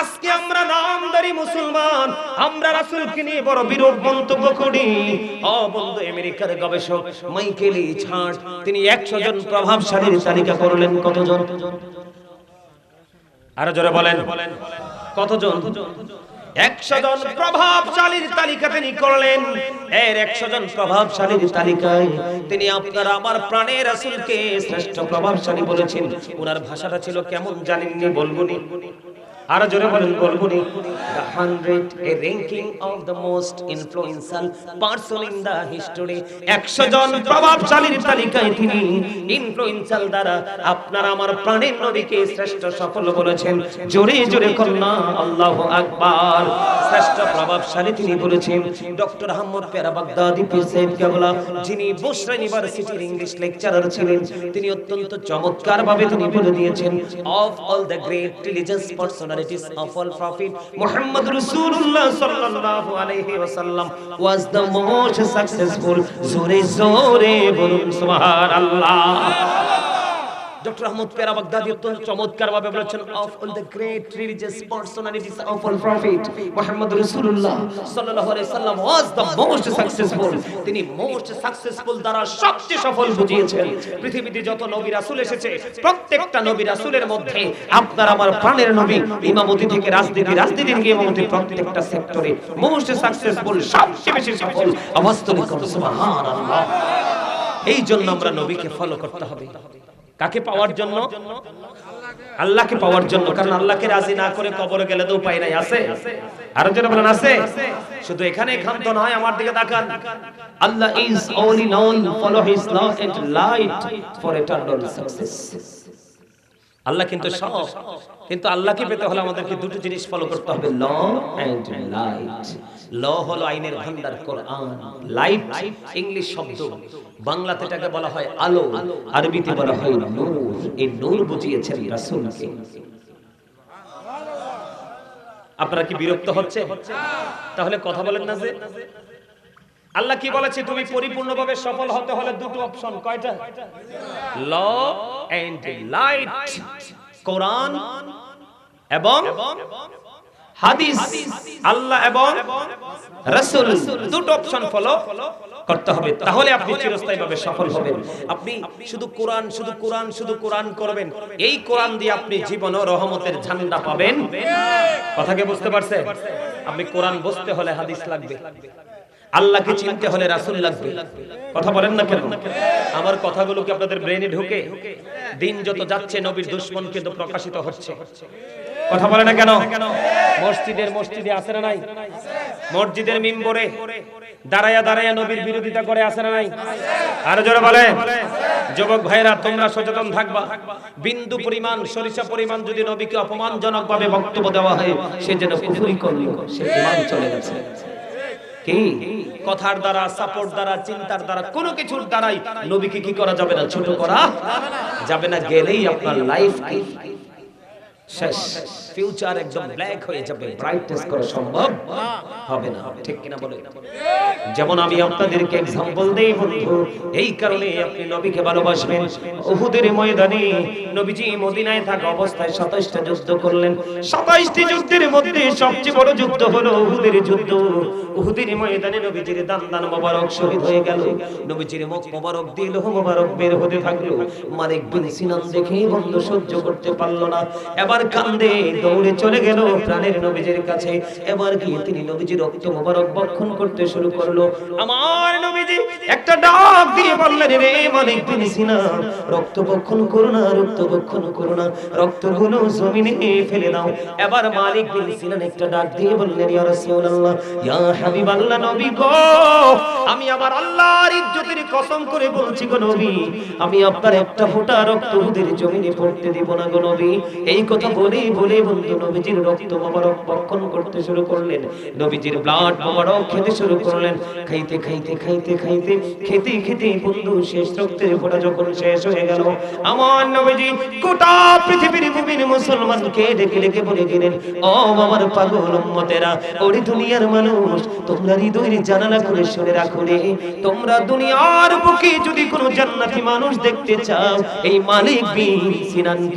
আজকে আমরা নামদারি মুসলমান, আমরা রাসূলকে নিয়ে বড় বিরূপ মন্তব্য করি। ও বন্ধু, আমেরিকার গবেষক মাইকেল ছাড় তিনি 100 জন প্রভাবশালীর তালিকা করলেন। কতজন? আরও জোরে বলেন। কতজন? একশো জন প্রভাবশালীর তালিকা তিনি করলেন। এর একশো জন প্রভাবশালীর তালিকায় তিনি আপনার আমার প্রাণের রাসূলকে শ্রেষ্ঠ প্রভাবশালী বলেছেন। ওনার ভাষাটা ছিল কেমন জানেননি বলবুনি আরও জোরে বলেন বলবুনি the 100 a ranking of the most influential person in the history 100 জন প্রভাবশালীর তালিকায় তিনি ইনফ্লুয়েন্সাল দ্বারা আপনার আমার প্রাণের নবীকে শ্রেষ্ঠ সফল বলেছেন। জোরে জোরে কন্যা, আল্লাহু আকবার। শ্রেষ্ঠ প্রভাবশালী তিনি বলেছেন, ডক্টর আহমদ পেরা বাগদাদি সাহেব কেবলা, যিনি বুশরা ইউনিভার্সিটির ইংলিশ লেকচারার ছিলেন, তিনি অত্যন্ত চমৎকার ভাবে তিনি বলে দিয়েছেন of all the great religious personalities of all prophet Muhammad রাসূলুল্লাহ সাল্লাল্লাহু আলাইহি ওয়াসাল্লাম ওয়াজ দ্য মোস্ট সাকসেসফুল জোরে জোরে বলুন, সুবহানাল্লাহ। ডক্টর আহমদ পেরা বাগদাদি অত্যন্ত বলেছেন of all the great religious personalities of all prophet Muhammad রাসূলুল্লাহ সাল্লাল্লাহু আলাইহি সাল্লাম ওয়াজ দ্য মোস্ট সাকসেসফুল তিনি মোস্ট সাকসেসফুল দ্বারা সবচেয়ে সফল বুঝিয়েছেন পৃথিবীতে যত নবী রাসূল এসেছে, প্রত্যেকটা নবী রাসূলের মধ্যে আপনার আমার প্রাণের নবী, ইমামতি থেকে রাজনীতি রাজনীতি থেকে ইমামতি, প্রত্যেকটা সেক্টরে মোস্ট সাকসেসফুল সবচেয়ে বেশি সফল অবস্থান করছে সুবহানাল্লাহ। এই জন্য আমরা নবীকে ফলো করতে হবে। কাকে পাওয়ার জন্য? আল্লাহকে পাওয়ার জন্য কারণ আল্লাহকে রাজি না করে কবরে গেলে তো উপায় নাই। আছে? আরও যেন বলেন আছে? শুধু এখানে ক্ষান্ত নয় আমার দিকে তাকান। Allah is only none follow his love and light for eternal success. আল্লাহ কিন্তু সব। কিন্তু আল্লাহকে পেতে হলে আমাদেরকে দুটো জিনিস ফলো করতে হবে ল এন্ড লাইট ল হলো আইনের ভান্ডার কোরআন। লাইট ইংলিশ শব্দ। বাংলাতে এটাকে বলা হয় আলো। আরবিতে বলা হয় নূর। এই নূর বুঝিয়েছেন রাসূলকে। আপনারা কি বিরক্ত হচ্ছে তাহলে কথা বলেন না যে। আল্লাহ কি বলেছে? তুমি পরিপূর্ণভাবে সফল হতে হলে দুটো অপশন কয়টা? ল এন্ড লাইট কোরআন এবং হাদিস। আল্লাহ এবং রাসূল। দুটো অপশন ফলো করতে হবে। তাহলে আপনি চিরস্থায়ীভাবে সফল হবেন। আপনি শুধু কোরআন শুধু কোরআন শুধু কোরআন করবেন। এই কোরআন দিয়ে আপনি জীবন ও রহমতের ঝান্ডা পাবেন। কথাকে বুঝতে পারছেন আপনি কোরআন বুঝতে হলে হাদিস লাগবে। আল্লাহকে চিনতে হলে রাসূল লাগবে। কথা বলেন না কেন? আমার কথাগুলো কি আপনাদের ব্রেনে ঢুকে? দিন যত যাচ্ছে, নবীর দুশ্মন কিন্তু প্রকাশিত হচ্ছে। কথা বলে না কেন? মসজিদের মসজিদে আছে না নাই? মসজিদের মিম্বরে দাঁড়ায়া দাঁড়ায়া নবীর বিরোধিতা করে আছে না নাই? আরও জোরে বলে যুবক ভাইরা তোমরা সচেতন থাকবা। বিন্দু পরিমাণ, সরিষা পরিমাণ যদি নবীকে অপমানজনক ভাবে বক্তব্য দেওয়া হয়, সে যেন করল, সে চলে গেছে। কথার দ্বারা সাপোর্ট দ্বারা, চিন্তার দ্বারা, কোনো কিছুর দ্বারাই নবীকে কি করা যাবে না? ছোট করা যাবে না, গেলেই আপনার লাইফ কি। শেষ ফিউচার একদম ব্ল্যাক হয়ে যাবে ব্রাইটনেস করা সম্ভব হবে না ঠিক কিনা বলে যেমন আমি আপনাদেরকে एग्जांपल দেই বন্ধু এই কারণে আপনি নবীকে ভালোবাসবেন উহুদের ময়দানে নবীজি মদিনায় থাকা অবস্থায় 27টা যুদ্ধ করলেন 27টি যুদ্ধের মধ্যে সবচেয়ে বড় যুদ্ধ হলো উহুদের যুদ্ধ উহুদের ময়দানে নবীজির দান দান মোবারক শহীদ হয়ে গেল নবীজির মুখ মোবারক দিয়ে লোহ মোবারক বের হতে থাকলো মালিক বিন সিনান দেখে বন্ধু সহ্য করতে পারলো না এবার কান্দে দৌড়ে চলে গেল প্রাণের নবীজির কাছে। এবার গিয়ে তিনি নবীজির রক্ত মোবারক বক্ষণ করতে শুরু করল। আমার নবীজি, একটা ডাক দিয়ে বললেন, রে মালিক বিন সিনান রক্ত বক্ষণ করো না, রক্ত বক্ষণ করো না। রক্তগুলো জমিনে ফেলে দাও। এবার মালিক বিন সিনান একটা ডাক দিয়ে বললেন, ইয়া রাসূলুল্লাহ, ইয়া হাবিবাল্লাহ নবী গো, আমি আমার আল্লাহর ইজ্জতের কসম করে বলছি গো নবী, আমি আপনার একটা ফোঁটা রক্ত উদের জমিনে পড়তে দিব না গো নবী। এই কথা মানুষ, তোমরা হৃদয়ের জানালা করে শুনে রাখো রে। তোমরা দুনিয়ার বুকে যদি কোনো জান্নাতি মানুষ দেখতে চাও, এই মালিক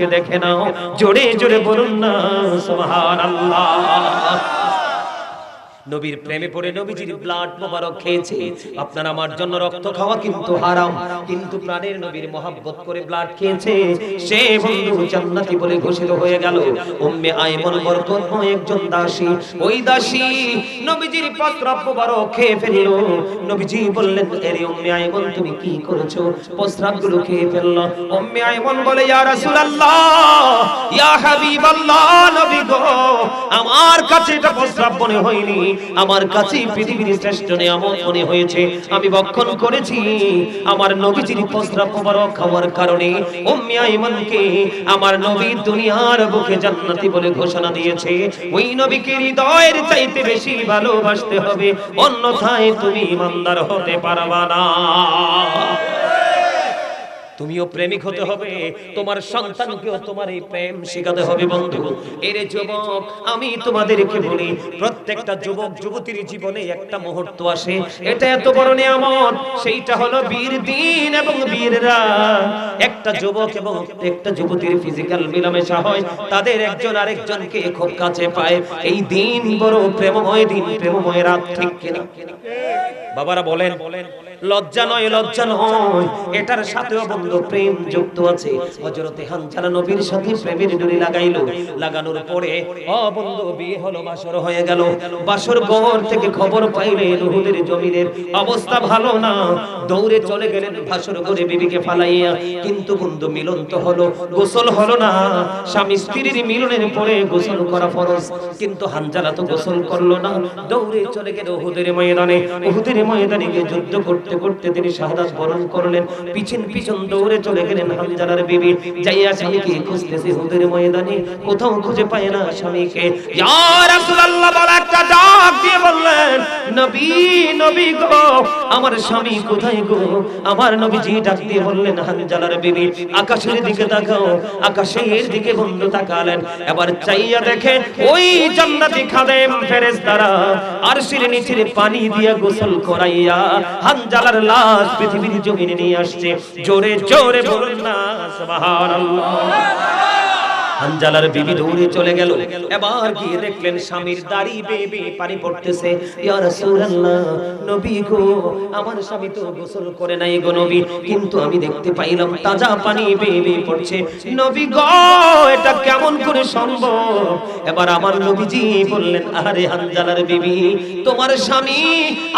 দেখে নাও। জোরে জোরে বলুন না সুবহানাল্লাহ। নবীর প্রেমে পড়ে নবীজির ব্লাড মোবারক খেয়েছে। আপনার আমার জন্য রক্ত খাওয়া কিন্তু হারাম। কিন্তু প্রাণের নবীর মহাব্বত করে ব্লাড খেয়েছে। সে বন্ধু জান্নাতি বলে ঘোষিত হয়ে গেল। উম্মে আইমন বরকতময় একজন দাসী। ওই দাসী নবীজির প্রস্রাব মোবারক খেয়ে ফেলল। নবীজি বললেন এরে উম্মে আইমন তুমি কি করেছ? প্রস্রাবগুলো খেয়ে ফেলল। উম্মে আইমন বলে ইয়া রাসূলুল্লাহ ইয়া হাবিবাল্লাহ নবী গো আমার কাছে এটা প্রস্রাব মনে হয়নি। আমার কাছে পৃথিবীর শ্রেষ্ঠ নিয়ামত মনে হয়েছে। আমি বক্ষণ করেছি। আমার নবীজির প্রস্রাব মোবারক খাওয়ার কারণে উম্মে আইমানকে আমার নবী দুনিয়ার বুকে জান্নাতি বলে ঘোষণা দিয়েছে। ওই নবীকে হৃদয়ের চাইতে বেশি ভালোবাসতে হবে। অন্যথায় তুমি ইমানদার হতে পারবা না। তুমিও প্রেমিক হতে হবে, তোমার সন্তানকেও তোমার এই প্রেম শেখাতে হবে বন্ধু। এরে যুবক, আমি তোমাদেরকে বলি, প্রত্যেকটা যুবক, যুবতীর জীবনে একটা মুহূর্ত আসে, এটা এত বড় নিয়ামত, সেইটা হলো বীর দিন এবং বীর রাত। একটা যুবক এবং একটা যুবতীর ফিজিক্যাল মিলামেশা হয়, তাদের একজন আরেকজনকে খুব কাছে পায়। এই দিন বড় প্রেমময় দিন, প্রেমময় রাত, ঠিক কিনা? বাবারা বলেন লজ্জা নয় লজ্জা নয়। এটার সাথেও বন্ধু, প্রেম যুক্ত আছে। হযরতে হানজালা নবীর সাথে প্রেমের ডুরি লাগাইলো। লাগানোর পরে, ও বন্ধু, বিয়ে হলো, বাসর হয়ে গেল। বাসর ঘর থেকে খবর পাইলে উহুদের জমিনের অবস্থা ভালো না। দৌড়ে চলে গেলেন বাসর ঘরে বিবিকে ফালাইয়া। কিন্তু বন্ধু, মিলন তো হলো, গোসল হলো না। স্বামী স্ত্রীর মিলনের পরে গোসল করা ফরজ। কিন্তু হানজালা তো গোসল করল না। দৌড়ে চলে গেল উহুদের ময়দানে। উহুদের ময়দানে গিয়ে যুদ্ধ করতে করতে করতে তিনি শাহাদাত বরণ করলেন। পিছন পিছন দৌড়ে চলে গেলেন হামজালার বিবি। যাইয়া স্বামীকে খুঁজতেছে উহুদের ময়দানে। কোথাও খুঁজে পায় না স্বামীকে। ইয়া রাসূলুল্লাহ বলে একটা ডাক দিয়ে বললেন, নবী নবী গো, আমার স্বামী কোথায় গো? আমার নবীজি ডাক দিয়ে বললেন হানজালার বিবি, আকাশের দিকে তাকাও। আকাশের দিকে বন্ধু তাকালেন। এবার চাইয়া দেখে, ওই জান্নাতি খাদেম ফেরেশতারা আরশের নিচের পানি দিয়া গোসল করাইয়া হানজালার লাশ পৃথিবীর জমিনে নিয়ে আসছে। জোরে জোরে বলুন না সুবহানাল্লাহ। হানজালার বিবি দৌড়ে চলে গেল। এবার গিয়ে দেখলেন স্বামীর দাড়ি বেয়ে পানি পড়তেছে। ইয়া রাসূলুল্লাহ, নবী গো, আমার স্বামী তো গোসল করে নাই গো নবী, কিন্তু আমি দেখতে পাইলাম তাজা পানি বেয়ে পড়ছে। নবী গো, এটা কেমন করে সম্ভব? এবার আমার নবীজি বললেন, আরে হানজালার বিবি, তোমার স্বামী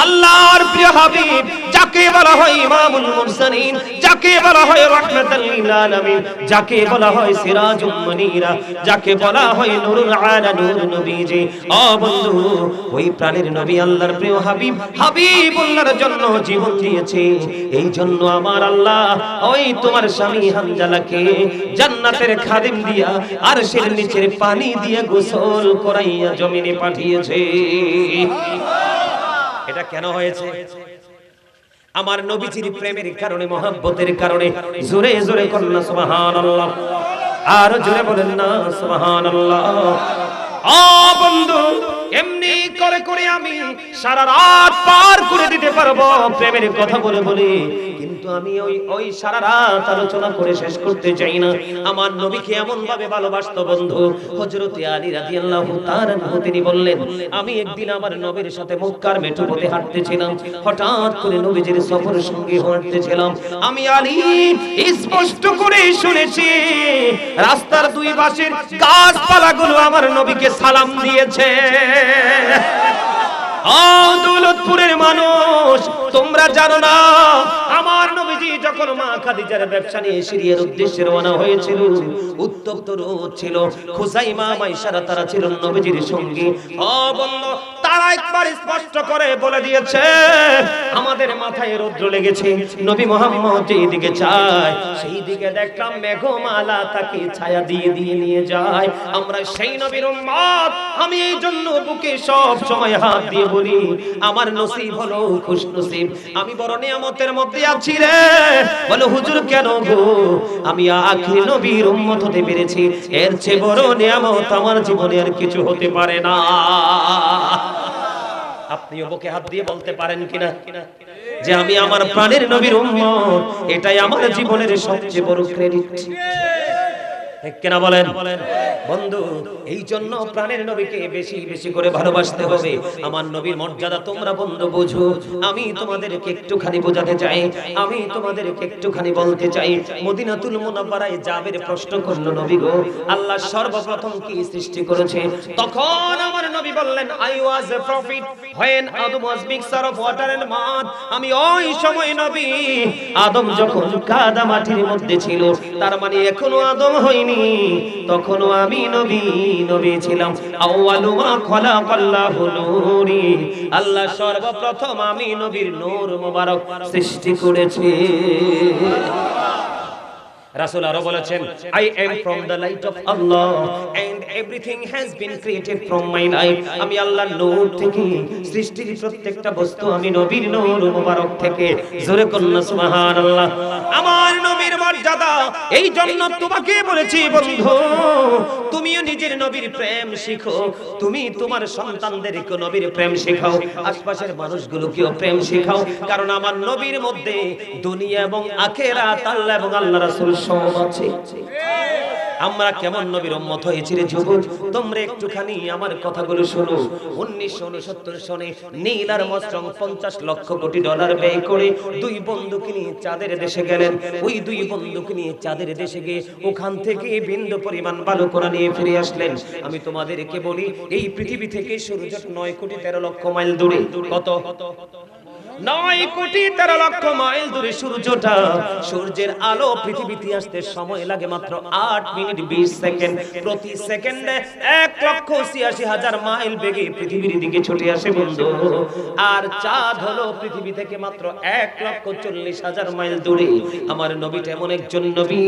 আল্লাহর প্রিয় হাবিব, যাকে বলা হয় ইমামুল মুরসালিন, যাকে বলা হয় রাহমাতাল লিল আলামিন, যাকে বলা হয় সিরাজুল মুনীরা যাকে বলা হয় নূরুল আলা নবীজি। ও বন্ধু, ওই নবী আল্লাহর প্রিয় হাবিব, হাবিবুল্লাহর জন্য জীবন দিয়েছে। এই জন্য আমার আল্লাহ, ওই তোমার স্বামী জান্নাতের খাদিম দিয়া আর সের নিচের পানি দিয়া গোসল করাইয়া জমিনে পাঠিয়েছে। এটা কেন হয়েছে? আমার নবীজির প্রেমের কারণে, মহাব্বতের কারণে, জোরে জোরে আর জোরে বলেন না, সুবহানাল্লাহ। ও বন্ধু, এমনি করে করে আমি সারা রাত পার করে দিতে পারব, প্রেমের কথা বলে বলে। কিন্তু আমি ওই ওই সারা রাত আলোচনা করে শেষ করতে চাই না। আমার নবীকে এমন ভাবে ভালোবাসতো বন্ধু, হযরতে আলী রাদিয়াল্লাহু তাআলা তিনি বললেন, আমি একদিন আমার নবীর সাথে মক্কার মেঠো পথে হাঁটতেছিলাম। হঠাৎ করে নবীজির সফর সঙ্গে হাঁটতেছিলাম। আমি আলী, স্পষ্ট করে শুনেছি, রাস্তার দুই পাশের গাছপালাগুলো আমার নবীকে সালাম দিয়েছে। দৌলতপুরের মানুষ, তোমরা জানো না, আমার নবীজি যখন মা খাদিজার ব্যবসা নিয়ে সিরিয়ার উদ্দেশ্যে রওনা হয়েছিল, উত্তপ্ত রোদ ছিল খুসাইমা মাইশারা তারা ছিল নবীজির সঙ্গী। ও বন্ধ, তারা একবার স্পষ্ট করে বলে দিয়েছে, আমাদের মাথায় রৌদ্র লেগেছে, নবী মোহাম্মদ যেই দিকে চায় সেই দিকে দেখলাম মেঘমালা তাকে ছায়া দিয়ে দিয়ে নিয়ে যায়। আমরা সেই নবীর উম্মত, আমি এই জন্য বুকে সব সময় হাত দিয়ে বলি, আমার নসিব হলো খুশ নসিব আমি বড় নিয়ামতের মধ্যে আছি রে। বলো, হুজুর, কেন গো? আমি আখির নবীর উম্মত হতে পেরেছি। এর চেয়ে বড় নিয়ামত আমার জীবনে আর কিছু হতে পারে না। আপনিও বুকে হাত দিয়ে বলতে পারেন কিনা? যে, আমি আমার প্রাণের নবীর উম্মত, এটাই আমার জীবনের সবচেয়ে বড় ক্রেডিট বলেন? বন্ধু, এই জন্য প্রাণের নবীকে বেশি বেশি করে ভালোবাসতে হবে। আমার নবীর মর্যাদা তোমরা বন্ধু বুঝো। আমি তোমাদেরকে একটুখানি বোঝাতে চাই। আমি তোমাদেরকে একটুখানি বলতে চাই। মদিনাতুল জাবের প্রশ্ন করল নবী গো, আল্লাহ সর্বপ্রথম কি সৃষ্টি করেছে? তখন আমার নবী বললেন I was a prophet when Adam was mixture of water and mud আমি ওই সময় নবী, আদম যখন কাদা মাটির মধ্যে ছিল, তার মানে এখনও আদম হয়নি। তখনও আমি নবী নবী ছিলাম। আউয়ালু মা খালাকাল্লাহু নূরি। আল্লাহ সর্বপ্রথম আমি নবীর নূর মোবারক সৃষ্টি করেছে। রাসূল আরও বলেছেন I am from the light of Allah and everything has been created from my light আমি আল্লাহর নূর থেকে, সৃষ্টির প্রত্যেকটা বস্তু আমি নবীর নূর মোবারক থেকে। জোরে কন্যা সুবহানাল্লাহ। আমার নবীর মর্যাদা, এই জন্য তোমাকে বলেছি, বন্ধু, তুমিও নিজের নবীর প্রেম শিখো। তুমি তোমার সন্তানদেরকে নবীর প্রেম শেখাও, আশপাশের মানুষগুলোকেও প্রেম শেখাও। কারণ আমার নবীর মধ্যে দুনিয়া এবং আখেরাত আল্লাহ এবং আল্লাহ রাসূল সব আছে আমরা কেমন নবীর উম্মত হয়েছি রে যুবক তোমরা একটুখানি আমার কথাগুলো শোনো। উনিশশো উনসত্তর সনে নীল আর মস্রম পঞ্চাশ লক্ষ কোটি ডলার ব্যয় করে দুই বন্ধুকে নিয়ে চাঁদের দেশে গেলেন। ওই দুই বন্ধুকে নিয়ে চাঁদের দেশে গিয়ে ওখান থেকে বিন্দু পরিমাণ বালু করা নিয়ে ফিরে আসলেন। আমি তোমাদেরকে বলি, এই পৃথিবী থেকে সূর্য নয় কোটি তেরো লক্ষ মাইল দূরে। কত? নয় কোটি তেরো লক্ষ মাইল দূরে সূর্যটা, সূর্যের আলো পৃথিবীতে আসতে সময় লাগে মাত্র আট মিনিট বিশ সেকেন্ড। প্রতি সেকেন্ডে এক লক্ষ ছিয়াশি হাজার মাইল বেগে পৃথিবীর দিকে ছুটে আসে বন্ধু। আর চাঁদ হলো পৃথিবী থেকে মাত্র এক লক্ষ চল্লিশ হাজার মাইল দূরে। আমার নবীটা এমন একজন নবী।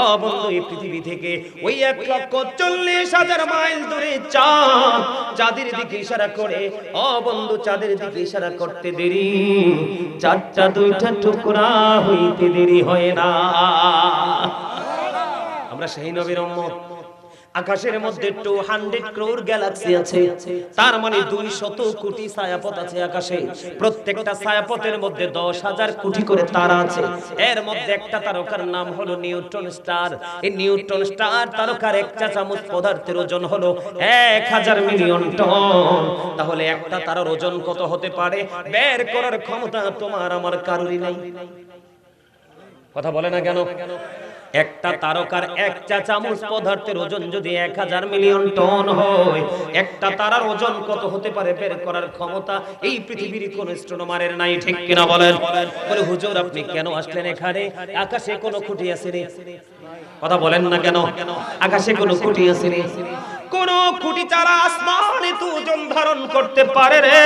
ও বন্ধু, এই পৃথিবী থেকে ওই এক লক্ষ চল্লিশ হাজার মাইল দূরে চাঁদ, চাঁদের দিকে ইশারা করে। ও বন্ধু, চাঁদের দিকে ইশারা করতে দেরি। চারটা দুইটা টুকরা হইতে দেরি হয় না। আমরা সেই নবীর উম্মত। আকাশের মধ্যে টু হান্ড্রেড ক্রোর গ্যালাক্সি আছে। তার মানে দুই শত কোটি ছায়াপথ আছে আকাশে। প্রত্যেকটা ছায়াপথের মধ্যে দশ হাজার কোটি করে তারা আছে। এর মধ্যে একটা তারকার নাম হলো নিউটন স্টার। এই নিউটন স্টার তারকার এক চা চামচ পদার্থের ওজন হলো এক হাজার মিলিয়ন টন। তাহলে একটা তারার ওজন কত হতে পারে? বের করার ক্ষমতা তোমার আমার কারোরই নাই। কথা বলে না কেন? একটা তারকার এক চা চামচ পদার্থের ওজন যদি এক হাজার মিলিয়ন টন হয় একটা তারার ওজন কত হতে পারে বের করার ক্ষমতা? এই পৃথিবীর কোন স্ট্রোনোমারের নাই ঠিক কিনা বলেন? বলে হুজুর আপনি কেন আসলেন এখানে? আকাশে কোনো খুঁটি আছে রে। কথা বলেন না কেন? আকাশে কোনো খুঁটি আছে রে। কোন খুঁটি ছাড়া আসমানে তো ওজন ধারণ করতে পারে রে।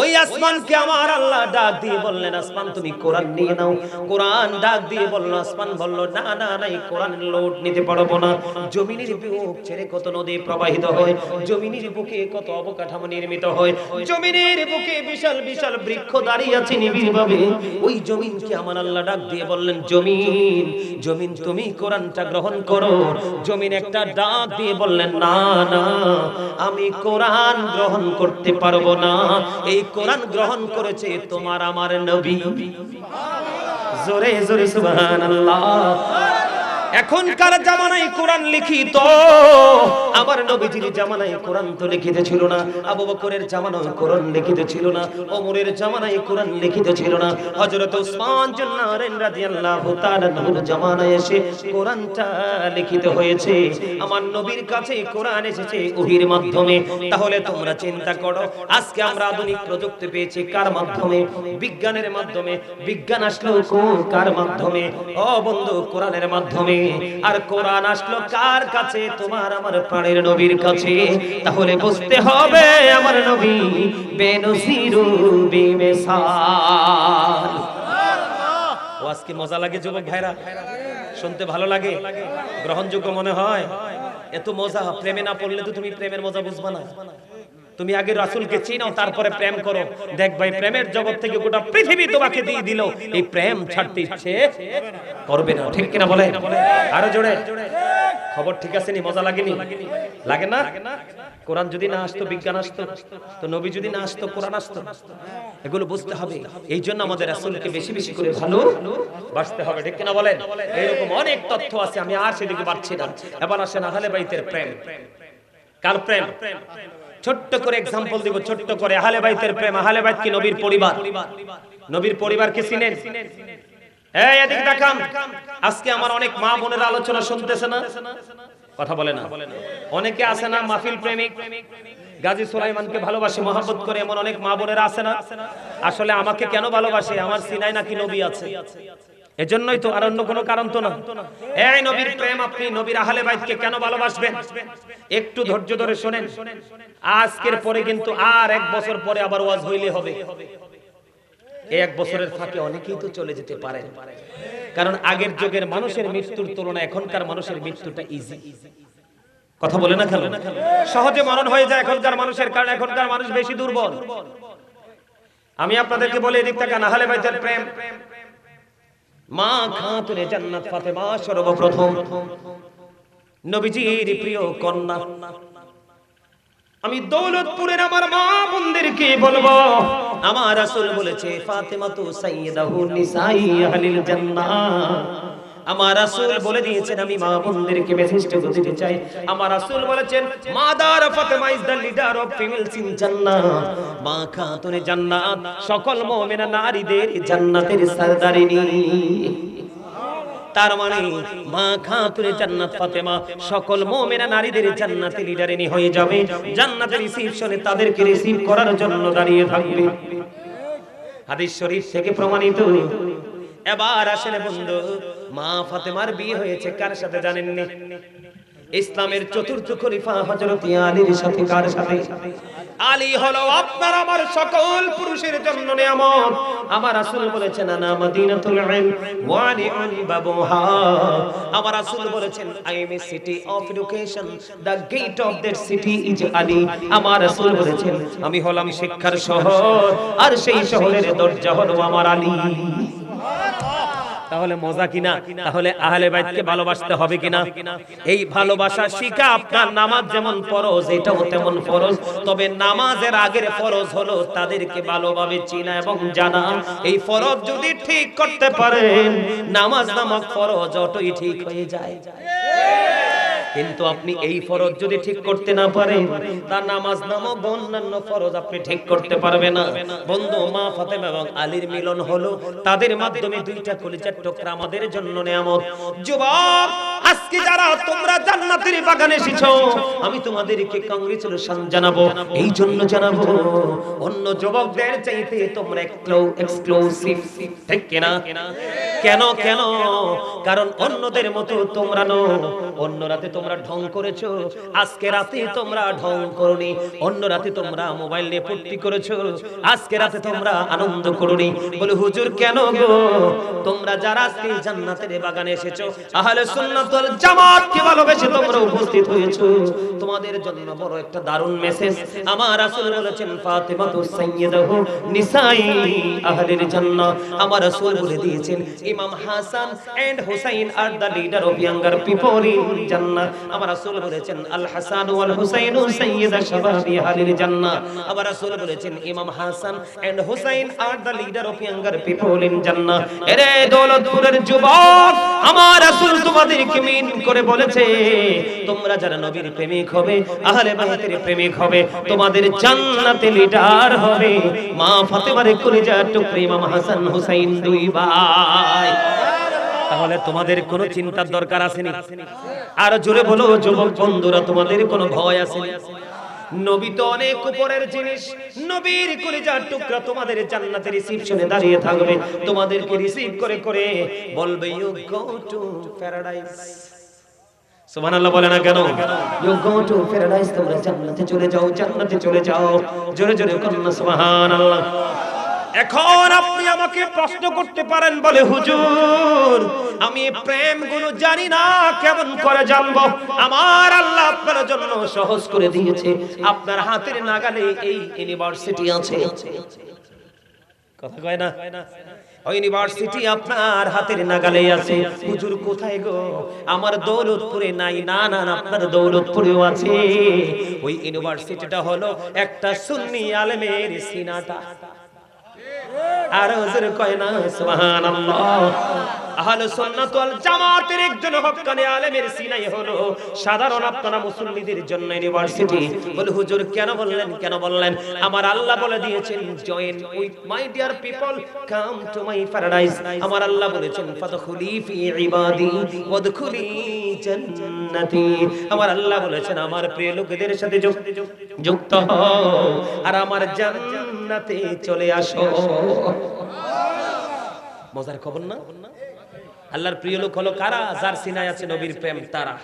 ওই আসমানকে আমার আল্লাহ ডাক দিয়ে বললেন, আসমান তুমি কোরআন নিয়ে নাও। কোরআন ডাক দিয়ে বলল, আসমান বলল, না না না এই কোরআন লোড নিতে পারব না। জমিনের বুক ছেড়ে কত নদী প্রবাহিত হয়, জমিনের বুকে কত অবকাঠামো নির্মিত হয়, জমিনের বুকে বিশাল বিশাল বৃক্ষ দাঁড়িয়ে আছে নিবিড় ভাবে ওই জমিনকে আমার আল্লাহ ডাক দিয়ে বললেন, জমিন জমিন তুমি কোরআনটা গ্রহণ করো। জমিন একটা ডাক দিয়ে বললেন, না না, আমি কোরআন গ্রহণ করতে পারব না। এই কোরআন গ্রহণ করেছে তোমার আমার নবী। জোরে জোরে সুবহানাল্লাহ। এখনকার জামানায় কোরআন লিখিত। আমার নবীজির জামানায় কোরআন তো লিখিত ছিল না। আবু বকরের জামানায় কোরআন লিখিত ছিল না। ওমরের জামানায় কোরআন লিখিত ছিল না। হযরত ওসমান জন্নারেন রাদিয়াল্লাহু তাআলা নূর জামানায় এসে কোরআনটা লিখিত হয়েছে। আমার নবীর কাছে কোরআন এসেছে ওহির মাধ্যমে। তাহলে তোমরা চিন্তা করো আজকে আমরা আধুনিক প্রযুক্তি পেয়েছি কার মাধ্যমে? বিজ্ঞানের মাধ্যমে। বিজ্ঞান আসলো কার মাধ্যমে? ও বন্ধু কোরআনের মাধ্যমে। আর কোরআন আসলো কার কাছে? তোমার আমার প্রাণের নবীর কাছে। তাহলে বুঝতে হবে আমার নবী বেনসিরু বিমিসাল। ও, আজকে মজা লাগে যুবক ভাইরা। শুনতে ভালো লাগে? গ্রহণযোগ্য মনে হয়? এত মজা, প্রেমে না পড়লে তো তুমি প্রেমের মজা বুঝবা না। তুমি আগে রাসূলকে চিনো তারপরে প্রেম করো। দেখ ভাই, প্রেমের জগৎ থেকে গোটা পৃথিবী তোমাকে দিয়ে দিল। এই প্রেম ছাড়তে ইচ্ছে করবে না, ঠিক কিনা বলে? আরও জোরে। খবর ঠিক আছে নি? মজা লাগেনি? লাগে না? কোরআন যদি না আসতো, বিজ্ঞান আসতো, তো নবী যদি না আসতো, কোরআন আসতো। এগুলো বুঝতে হবে। এই জন্য আমাদের রাসূলকে বেশি বেশি করে ভালো বাসতে হবে, ঠিক কিনা বলেন? এরকম অনেক তথ্য আছে, আমি আর সেদিকে পারছি না। এবার আসেন আহলে বাইতের প্রেম। কার প্রেম? ছোট্ট করে এক্সাম্পল দিব, ছোট্ট করে। আহলে বাইতের প্রেম, আহলে বাইত কি নবীর পরিবার? নবীর পরিবারকে চিনেন? এই, এদিকে দেখান আজকে আমার অনেক মা বোনের আলোচনা শুনতেছে না? কথা বলে না। অনেকে আছে না মাহফিল প্রেমিক? গাজী সুলাইমানকে ভালোবাসে, মহব্বত করে এমন অনেক মা বোনেরা আছে না? আসলে আমাকে কেন ভালোবাসে? আমার সিনায় নাকি নবী আছে? এজন্যই তো আর অন্য কোনো কারণ তো না। এই নবীর প্রেম আপনি নবীর আহলে বাইতকে কেন ভালোবাসবেন? একটু ধৈর্য ধরে শুনেন। আজকের পরে কিন্তু আর এক বছর পরে আবার ওয়াজ হইলে হবে। এক বছরের ফাঁকে অনেকেই তো চলে যেতে পারেন কারণ আগের যুগের মানুষের মৃত্যুর তুলনায় এখনকার মানুষের মৃত্যুটা ইজি কথা বলে না খেলো? সহজে মরণ হয়ে যায় এখনকার মানুষের, কারণ এখনকার মানুষ বেশি দুর্বল। আমি আপনাদেরকে বলে এদিক থেকে নাহালে বাইতের প্রেম। মা খাতুনে জান্নাত ফাতেমা সর্বপ্রথম। নবীজির প্রিয় কন্যা। আমি দৌলতপুরের আমার মা বোনদেরকে বলব, আমার রাসূল বলেছে ফাতেমা তো সাইয়্যিদাহু নিসাই আহলিল আমার রাসূল বলে দিয়েছেন, আমি মা বোনদেরকে মেসেজ দিতে চাই। আমার রাসূল বলেছেন, mother Fatima is the leader of females in Jannah মা খাতুনে জান্নাত, সকল মুমিনা নারীদের জান্নাতের সরদারিনী। তার মানে মা খাতুনে জান্নাত ফাতেমা সকল মুমিনা নারীদের জান্নাতে লিডারিনী হয়ে যাবে। জান্নাতের রিসিপশনে তাদেরকে রিসিভ করার জন্য দাঁড়িয়ে থাকবে। হাদিস শরীফ থেকে প্রমাণিত। এবার আসলে বন্ধু মা ফাতেমার বিয়ে হয়েছে, কার সাথে জানেননি? ইসলামের চতুর্থ খলিফা হযরত আলীর সাথে, কার সাথে? আলী হলো আপনার, আমার সকল পুরুষের জন্য নিয়ামত। আমার রাসূল বলেছেন, আনা মদিনাতুল ইলম ওয়া আলী বাবুহা। আমার রাসূল বলেছেন, I am a city of education the gate of that city is Ali. আমার রাসূল বলেছেন, আমি হলাম শিক্ষার শহর, আর সেই শহরের দরজা হলো আমার আলী। তাহলে মজা কিনা? তাহলে আহলে বাইতকে ভালোবাসতে হবে কিনা? এই ভালোবাসা শিখা আপনার নামাজ যেমন ফরজ, এটাও তেমন ফরজ। তবে নামাজের আগের ফরজ হলো তাদেরকে ভালোভাবে চিনা এবং জানা। এই ফরজ যদি ঠিক করতে পারেন, নামাজ নামক ফরজ অটোই ঠিক হয়ে যায়। কিন্তু আপনি এই ফরজ যদি ঠিক করতে না পারেন তার নামাজ নামক অন্যান্য ফরজ আপনি ঠিক করতে পারবে না। বন্ধু, মা ফাতেমা এবং আলীর মিলন হলো তাদের মাধ্যমে দুইটা কলিজার টুকরা আমাদের জন্য নিয়ামত। যুবক, আজকে যারা তোমরা জান্নাতের বাগানে এসেছ, আমি তোমাদেরকে কংগ্রেচুলেশন জানাব। এই জন্য জানাব, অন্য যুবকদের চাইতে তোমরা এক্সক্লুসিভ ঠিক কিনা? কেন কেন? কারণ অন্যদের মতো তোমরা নো অন্য রাতে তোমরা ঢং করেছ? আজকে রাতে তোমরা ঢং করনি। অন্য রাতে তোমরা মোবাইল নিয়ে ফুর্তি করেছ। আজকে রাতে তোমরা আনন্দ করনি। বলে, হুজুর, কেন গো? তোমরা যারা আজকে জান্নাতের বাগানে এসেছ, আহলে সুন্নাত ওয়াল জামাত কে ভালোবেসে তোমরা উপস্থিত হয়েছো। তোমাদের জন্য বড় একটা দারুণ মেসেজ আমার রাসূল বলেছেন ফাতেমা তো সাইয়্যিদাহু নিসাই আহলিল জান্নাহ। আমার রাসূল বলে দিয়েছেন, Imam Hasan and Hussain are the leader of younger people in Jannah. আমার রাসূল বলেছেন, আল হাসান ওয়াল হুসাইন সাইয়্যিদা শাবাবি আহলিল জান্নাহ। আমার রাসূল বলেছেন, Imam Hasan and Hussain are the leader of younger people in Jannah. এরে দৌলতপুরের যুবক, আমার রাসূল তোমাদেরকে মিন করে বলেছে, তোমরা যারা নবীর প্রেমিক হবে, আহলে বাইতের প্রেমিক হবে, তোমাদের জান্নাতে লিডার হবে। মা ফাতেমার কলিজা টুকরি ইমাম হাসান হুসাইন দুই ভাই। তাহলে তোমাদের কোনো চিন্তার দরকার আসেনি। আর জোরে বলো, যুবক বন্ধুরা, তোমাদের কোনো ভয় আসেনি? নবী তো অনেক উপরের জিনিস, নবীর কলিজার টুকরা তোমাদের জান্নাতের রিসিপশনে দাঁড়িয়ে থাকবে। তোমাদেরকে রিসিভ করে করে বলবে ইউ গো টু প্যারাডাইস সুবহানাল্লাহ বলে না কেন? ইউ গো টু প্যারাডাইস তোমরা জান্নাতে চলে যাও, জান্নাতে চলে যাও। জোরে জোরে কন্না সুবহানাল্লাহ। এখন আপনি আমাকে প্রশ্ন করতে পারেন বলে হুজুর আমি প্রেমগুলো জানি না কেমন করে জানব? আমার আল্লাহ আপনার জন্য সহজ করে দিয়েছে। আপনার হাতের নাগালে এই ইউনিভার্সিটি আছে। কথা কয় না? ইউনিভার্সিটি আপনার হাতের নাগালে আছে। হুজুর কোথায় গো? আমার দৌলতপুরে নাই। না না, আপনার দৌলতপুরেও আছে। ওই ইউনিভার্সিটিটা হলো একটা সুন্নি আলেমের সিনাটা। Yeah. আর হুজুর কয় না, সুবহানাল্লাহ। আহলে সুন্নাত ওয়াল জামাতের একজন আলেমের সিনাই হলো সাধারণ আপনারা মুসল্লিদের জন্য ইউনিভার্সিটি। বলে, হুজুর, কেন বললেন কেন বললেন? আমার আল্লাহ বলে দিয়েছেন join with my dear people come to my আমার আল্লাহ বলেছেন, ফাদখুলি ফি ইবাদি, ওয়াদখুলি জান্নাতি। আমার আল্লাহ বলেছেন, আমার প্রিয় লোকদের সাথে যুক্ত যুক্ত হও, আর আমার জান্নাতে চলে আসো। মজার খবর না? আল্লাহর প্রিয় লোক হলো কারা? যার সিনায় আছে নবীর প্রেম, তারা।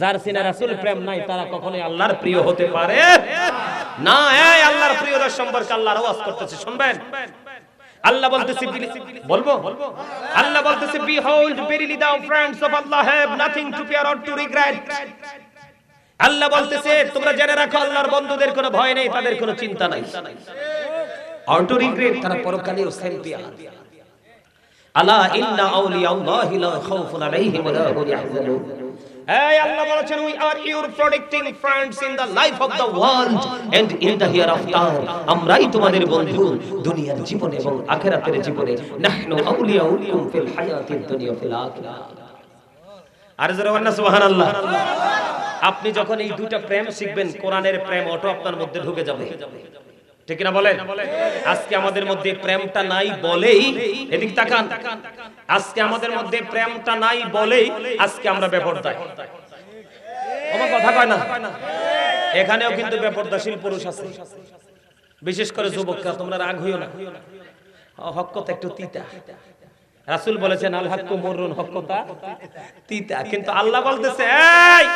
যার সিনায় রাসূল প্রেম নাই, তারা কখনোই আল্লাহর প্রিয় হতে পারে না। এই আল্লাহর প্রিয়দের সম্পর্কে আল্লাহর ওয়াজ করতেছে, শুনবেন? আল্লাহ বলতেছে বলব? আল্লাহ বলতেছে behold verily thou, friends of Allah, have nothing to fear or to regret. Allah বলতেছে, তোমরা জেনে রাখো, আল্লাহর বন্ধুদের কোনো ভয় নেই, তাদের কোনো চিন্তা নাই। To regret তারা পরকালেও সেম্পিয়ার আলা আউলিয়া আল্লাহি লা খাউফুন আলাইহিম ওয়া লা হুম ইয়াহজানুন। এই আল্লাহ বলেছেন we are your protecting friends in the life of the world and in the hereafter আমরাই তোমাদের বন্ধু দুনিয়ার জীবনে এবং আখিরাতের জীবনে। নাহনু আউলিয়াউকুম ফিল হায়াতিদ দুনিয়া ফিল আখিরাহ আর যারা বলেন সুবহানাল্লাহ। আপনি যখন এই দুইটা প্রেম শিখবেন, কোরআনের প্রেম অটো আপনার মধ্যে ঢুকে যাবে। ঠিক না বলেন? আজকে আমাদের মধ্যে প্রেমটা নাই বলেই এদিক তাকান। আজকে আমাদের মধ্যে প্রেমটা নাই বলেই আজকে আমরা বেপরদায়। আমার কথা কয় না? এখানেও কিন্তু বেপরদাশীল পুরুষ আছে। বিশেষ করে যুবকরা, তোমরা রাগ হইও না। হকত একটু তিতা। রাসূল বলেছেন, আল হাক্কু মুররুন হকতা তিতা। কিন্তু আল্লাহ বলতেছে, এই,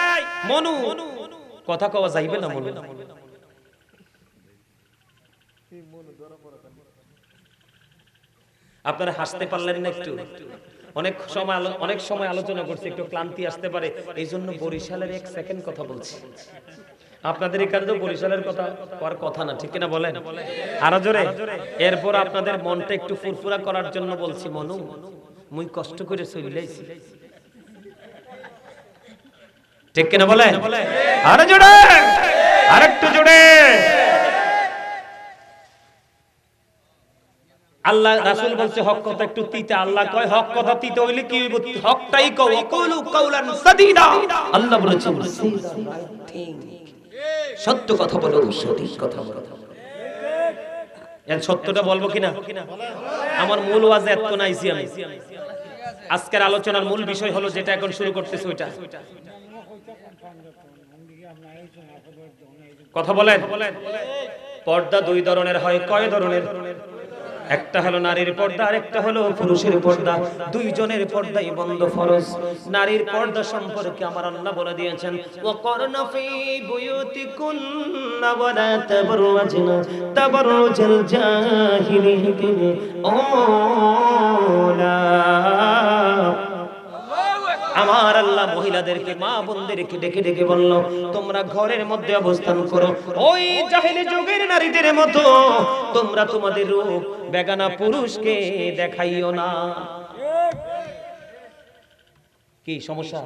মনু, কথা কওয়া যাইবে না মনু? আপনারা হাসতে পারলেন না একটু? অনেক সময় অনেক সময় আলোচনা করছি, একটু ক্লান্তি আসতে পারে। এই জন্য বরিশালের এক সেকেন্ড কথা বলছি। আপনাদের এখানে তো বরিশালের কথা করার কথা না, ঠিক না বলেন? আরও জোরে। এরপর আপনাদের মনটা একটু ফুরফুরা করার জন্য বলছি, মনু, মুই কষ্ট করে চলেছি ঠিক কিনা বলেন? আরও জোরে! আরেকটু জোরে! আল্লাহ রাসূল বলছে হক কথা একটু তিতা আল্লাহ কয় হক কথা তিতা হইলে কি হইব? হকটাই কও ওয়াকুলু কাউলান সাদিদা। আল্লাহ thing। সত্য কথা বলো সঠিক কথা বলো সত্যটা বলব কিনা? আমার মূল ওয়াজে এত নাইছি আমি। আজকের আলোচনার মূল বিষয় হলো যেটা এখন শুরু করতেছি ওইটা। কথা বলেন? পর্দা দুই ধরনের হয় কয় ধরনের? একটা হলো নারীর পর্দা আর একটা হলো পুরুষের পর্দা। দুইজনের পর্দাই বন্ধ ফরজ। নারীর পর্দা সম্পর্কে আমার আল্লাহ বলে দিয়েছেন, ওয়াকরনা ফি বুয়ুতিকুন্না ওয়ালা তাবরুজনা তাবরুজাল জাহিলিয়াতিল ওলা আমার আল্লাহ মহিলাদেরকে, মা বোনদেরকে ডেকে ডেকে বলল, তোমরা ঘরের মধ্যে অবস্থান করো। ওই জাহেলি যুগের নারীদের মতো তোমরা তোমাদের রূপ বেগানা পুরুষকে দেখাইও না। কি সমস্যা?